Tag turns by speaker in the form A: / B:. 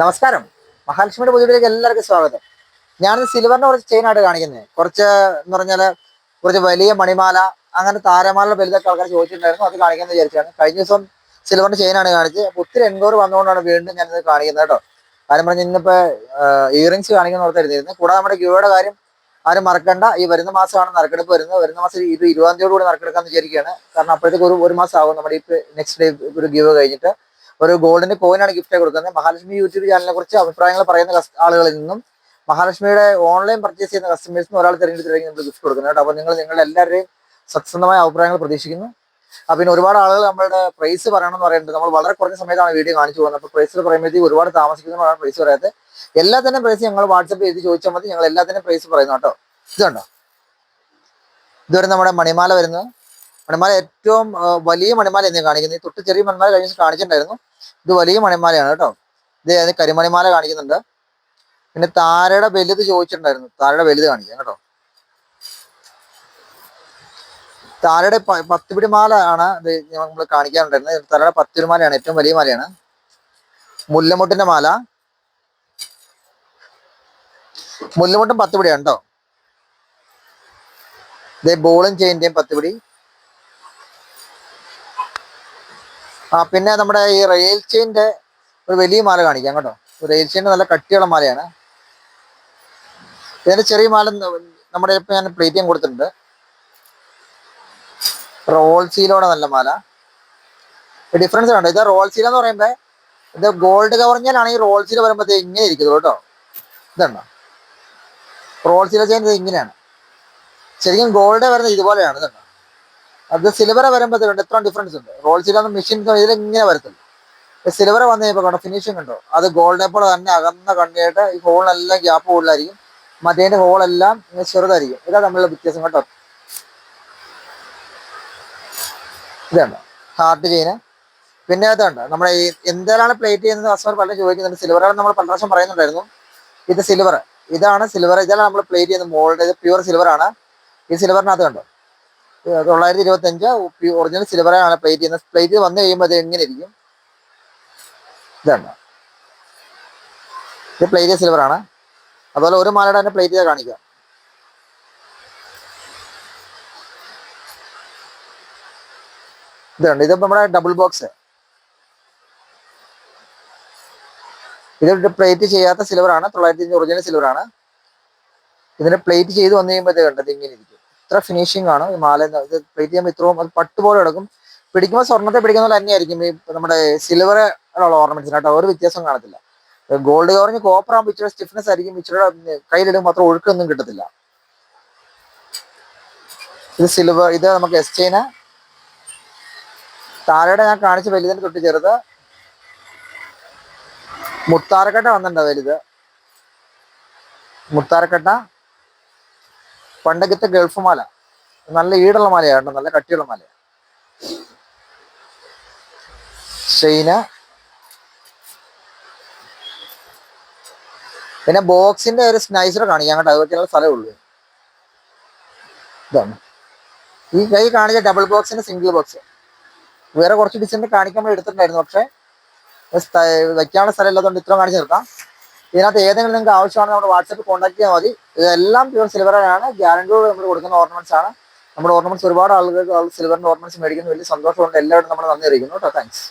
A: നമസ്കാരം. മഹാലക്ഷ്മിയുടെ പൊതുവിലേക്ക് എല്ലാവർക്കും സ്വാഗതം. ഞാൻ സിൽവറിന്റെ കുറച്ച് ചെയിനായിട്ട് കാണിക്കുന്നത്. കുറച്ച് എന്ന് പറഞ്ഞാൽ കുറച്ച് വലിയ മണിമാല അങ്ങനെ താരമാല വലുതൊക്കെ ആൾക്കാർ ചോദിച്ചിട്ടുണ്ടായിരുന്നു. അത് കാണിക്കാന്ന് വിചാരിച്ചാണ്. കഴിഞ്ഞ ദിവസം സിൽവറിന്റെ ചെയിനാണ് കാണിച്ചത്. അപ്പൊ ഒത്തിരി എൻക്വയറി വന്നുകൊണ്ടാണ് വീണ്ടും ഞാനിത് കാണിക്കുന്നത് കേട്ടോ. കാര്യം പറഞ്ഞ് ഇന്നിപ്പോ ഇയറിങ്സ് കാണിക്കുന്ന ഓർത്തായിരുന്നിരുന്നത് കൂടാതെ നമ്മുടെ ഗിയോയുടെ കാര്യം ആരും മറക്കണ്ട. ഈ വരുന്ന മാസമാണ് നറുക്കെടുപ്പ് വരുന്നത്. വരുന്ന മാസം ഇത് ഇരുപതാം തീയതിയോട് കൂടി നറുക്കെടുക്കാന്ന് വിചാരിക്കുകയാണ്. കാരണം അപ്പോഴത്തേക്ക് ഒരു ഒരു മാസം ആകും നമ്മുടെ ഈ നെക്സ്റ്റ് ഡേ ഒരു ഗ്യൂ കഴിഞ്ഞിട്ട്. ഒരു ഗോൾഡിന്റെ കോയിനാണ് ഗിഫ്റ്റ് കൊടുക്കുന്നത്. മഹാലക്ഷ്മി യൂട്യൂബ് ചാനലിനെ കുറിച്ച് അഭിപ്രായങ്ങൾ പറയുന്ന ആളുകളിൽ നിന്നും മഹാലക്ഷ്മിയുടെ ഓൺലൈൻ പർച്ചേസ് ചെയ്യുന്ന കസ്റ്റമേഴ്സിന് ഒരാൾ തിരഞ്ഞെടുത്തിട്ടായിരിക്കും നമ്മൾ ഗിഫ്റ്റ് കൊടുക്കുന്നത് കേട്ടോ. അപ്പോൾ നിങ്ങൾ നിങ്ങളുടെ എല്ലാവരുടെയും സത്യസന്ധമായ അഭിപ്രായങ്ങൾ പ്രതീക്ഷിക്കുന്നു. അപ്പൊ പിന്നെ ഒരുപാട് ആളുകൾ നമ്മുടെ പ്രൈസ് പറയണമെന്ന് പറയുന്നത് നമ്മൾ വളരെ കുറഞ്ഞ സമയത്താണ് വീഡിയോ കാണിച്ചു പോകുന്നത്. അപ്പോൾ പ്രൈസ് പറയുമ്പോഴത്തേക്ക് ഒരുപാട് താമസിക്കുന്നതാണ് പ്രൈസ് പറയാത്തത്. എല്ലാത്തിനും പ്രൈസ് ഞങ്ങൾ വാട്സപ്പ് ചെയ്ത് ചോദിച്ചാൽ മതി. ഞങ്ങൾ എല്ലാത്തിനും പ്രൈസ് പറയുന്നു കേട്ടോ. ഇതുണ്ടോ? ഇതുവരെ നമ്മുടെ മണിമാല വരുന്നത്. മണിമാല ഏറ്റവും വലിയ മണിമാല എന്ന് കാണിക്കുന്നത്. തൊട്ട് ചെറിയ മണിമാല കഴിഞ്ഞ കാണിച്ചിട്ടുണ്ടായിരുന്നു. ഇത് വലിയ മണിമാലയാണ് കേട്ടോ. ഇത് കരിമണിമാല കാണിക്കുന്നുണ്ട്. പിന്നെ താരയുടെ വലുത് ചോദിച്ചിട്ടുണ്ടായിരുന്നു. താരയുടെ വലുത് കാണിക്കാം കേട്ടോ. താരയുടെ പത്തുപിടി മാല ആണ് ഇത് നമ്മൾ കാണിക്കാറുണ്ടായിരുന്നത്. താരയുടെ പത്തുപിടി മാലയാണ് ഏറ്റവും വലിയ മാലയാണ്. മുല്ലമുട്ടിന്റെ മാല. മുല്ലമുട്ടും പത്തുപിടിയാണ് കേട്ടോ. ഇതേ ബോളും ചെയിന്റെയും പത്തുപിടി. ആ പിന്നെ നമ്മുടെ ഈ റെയിൽ ചെയിന്റെ ഒരു വലിയ മാല കാണിക്കാം കേട്ടോ. റെയിൽ ചെയിൻ നല്ല കട്ടിയുള്ള മാലയാണ്. ഇതിന്റെ ചെറിയ മാല നമ്മുടെ ഇപ്പം ഞാൻ പ്ലേറ്റ് ചെയ്യാൻ കൊടുത്തിട്ടുണ്ട് റോൾ സീലോടെ നല്ല മാല. ഡിഫറൻസ് ഉണ്ട് ഇത് റോൾ സീൽ എന്ന് പറയുമ്പോൾ ഇത് ഗോൾഡ് കവർഞ്ഞാലാണ് ഈ റോൾ സീൽ വരുമ്പോഴത്തേ ഇങ്ങനെ ഇരിക്കുന്നത് കേട്ടോ. ഇതുണ്ടോ? റോൾ സീൽ ചെയിൻ ഇത് ഇങ്ങനെയാണ്. ശരിക്കും ഗോൾഡ് വരുന്നത് ഇതുപോലെയാണ് ഇതുണ്ടോ? അത് സിൽവർ വരുമ്പോഴത്തേക്കുണ്ട്. എത്ര ഡിഫറൻസ് ഉണ്ട്. റോൾ സീലാന്ന് മെഷീൻ ഇതിൽ ഇങ്ങനെ വരത്തില്ല. സിൽവർ വന്നു കഴിയുമ്പോൾ കണ്ടോ ഫിനിഷിംഗ് ഉണ്ടോ അത് ഗോൾഡിനെ പോലെ തന്നെ അകന്ന കണ്ണിയായിട്ട് ഈ ഹോളിനെല്ലാം ഗ്യാപ്പ് കൂടുതലായിരിക്കും. മറ്റേതിന്റെ ഹോളെല്ലാം ചെറുതായിരിക്കും. ഇതാ തമ്മിലുള്ള വ്യത്യാസം കേട്ടോ. ഇതാണ് ഹാർട്ട് ചെയിന് പിന്നെ അതുണ്ട് നമ്മുടെ ഈ എന്തെല്ലാം പ്ലേറ്റ് ചെയ്യുന്നത് കസ്റ്റമർ പലരും ചോദിക്കുന്നുണ്ട്. സിൽവറാണ് നമ്മൾ പല പ്രാവശ്യം പറയുന്നുണ്ടായിരുന്നു. ഇത് സിൽവർ ഇതാണ് സിൽവർ ഇതാണ് നമ്മൾ പ്ലേറ്റ് ചെയ്യുന്ന മോൾഡ് ഇത് പ്യുവർ സിൽവർ ആണ്. ഈ സിൽവറിനകത്ത് കണ്ടോ? തൊള്ളായിരത്തി ഇരുപത്തി അഞ്ച് ഒറിജിനൽ സിൽവറാണ് പ്ലേറ്റ് ചെയ്യുന്നത് പ്ലേറ്റ് വന്നു കഴിയുമ്പോൾ അത് എങ്ങനെ ഇരിക്കും? ഇതാണ്. ഇത് പ്ലേറ്റ് സിൽവർ ആണ്. അതുപോലെ ഒരു മാലയുടെ തന്നെ പ്ലേറ്റ് ചെയ്ത് കാണിക്കാം ഇതാണ് ഇത് നമ്മുടെ ഡബിൾ ബോക്സ് ഇത് പ്ലേറ്റ് ചെയ്യാത്ത സിൽവർ ആണ്. തൊള്ളായിരത്തി അഞ്ച് ഒറിജിനൽ സിൽവർ ആണ്. ഇതിന്റെ പ്ലേറ്റ് ചെയ്ത് വന്നു കഴിയുമ്പോൾ കണ്ടത് ഇങ്ങനെ ഇരിക്കും. ഇത്ര ഫിനിഷിംഗ് ആണ്. ഈ മാല ഇത് പ്ലേറ്റ് ചെയ്യുമ്പോൾ ഇത്രയും അത് പട്ട് പോലെ എടുക്കും. പിടിക്കുമ്പോൾ സ്വർണത്തെ പിടിക്കുന്ന പോലെ തന്നെയായിരിക്കും ഈ നമ്മുടെ ഓർണമെന്റ്സിന് കേട്ടോ. ഒരു വ്യത്യാസം കാണത്തില്ല. ഗോൾഡ് കവറിന് കോപ്പർ ആകുമ്പോൾ ഇച്ചിരി സ്റ്റിഫ്നെസ് ആയിരിക്കും. ഇച്ചിരി കയ്യിലിടുമ്പോൾ മാത്രം ഒഴുക്കൊന്നും കിട്ടത്തില്ല. ഇത് സിൽവർ ഇത് നമുക്ക് എസ് ചെയിന് താരയുടെ ഞാൻ കാണിച്ച വലുതിന് തൊട്ട് ചെറുത്. മുത്താരക്കട്ട വന്നിട്ടുണ്ടോ വലുത്. മുത്താരക്കട്ട പണ്ടൊക്കെ ഗൾഫ് മാല. നല്ല ഈടുള്ള മാലയാണ് നല്ല കട്ടിയുള്ള മാലയാണ് ചൈന പിന്നെ ബോക്സിന്റെ ഒരു സ്നൈസർ കാണിക്കാം കേട്ടോ അത് പറ്റിയുള്ള സ്ഥലമേ ഉള്ളൂ. ഇതാണ്. ഈ കൈ കാണിച്ച ഡബിൾ ബോക്സിന്റെ സിംഗിൾ ബോക്സ് വേറെ കുറച്ച് ഡിസൈൻ കാണിക്കാൻ എടുത്തിട്ടുണ്ടായിരുന്നു പക്ഷെ വെക്കാനുള്ള സ്ഥലം ഇല്ലാത്തതുകൊണ്ട് ഇത്രയും കാണിച്ചു നിർത്താം. ഇതിനകത്ത് ഏതെങ്കിലും നിങ്ങൾക്ക് ആവശ്യമാണ് നമ്മുടെ വാട്സാപ്പിൽ കോൺടാക്ട് ചെയ്താൽ മതി. ഇതെല്ലാം പ്യൂർ സിൽവറാണ് ഗ്യാരണ്ടിയോട് നമ്മൾ കൊടുക്കുന്ന ഓർണമെന്റ്സ് ആണ്. നമ്മുടെ ഓർണമെന്റ്സ് ഒരുപാട് ആളുകൾക്ക് സിൽവറിന്റെ ഓർണമെന്റ്സ് മേടിക്കുന്ന വലിയ സന്തോഷമുണ്ട്. എല്ലാവരും നമ്മൾ നന്ദി അറിയിക്കുന്നു. കേട്ടോ. താങ്ക്സ്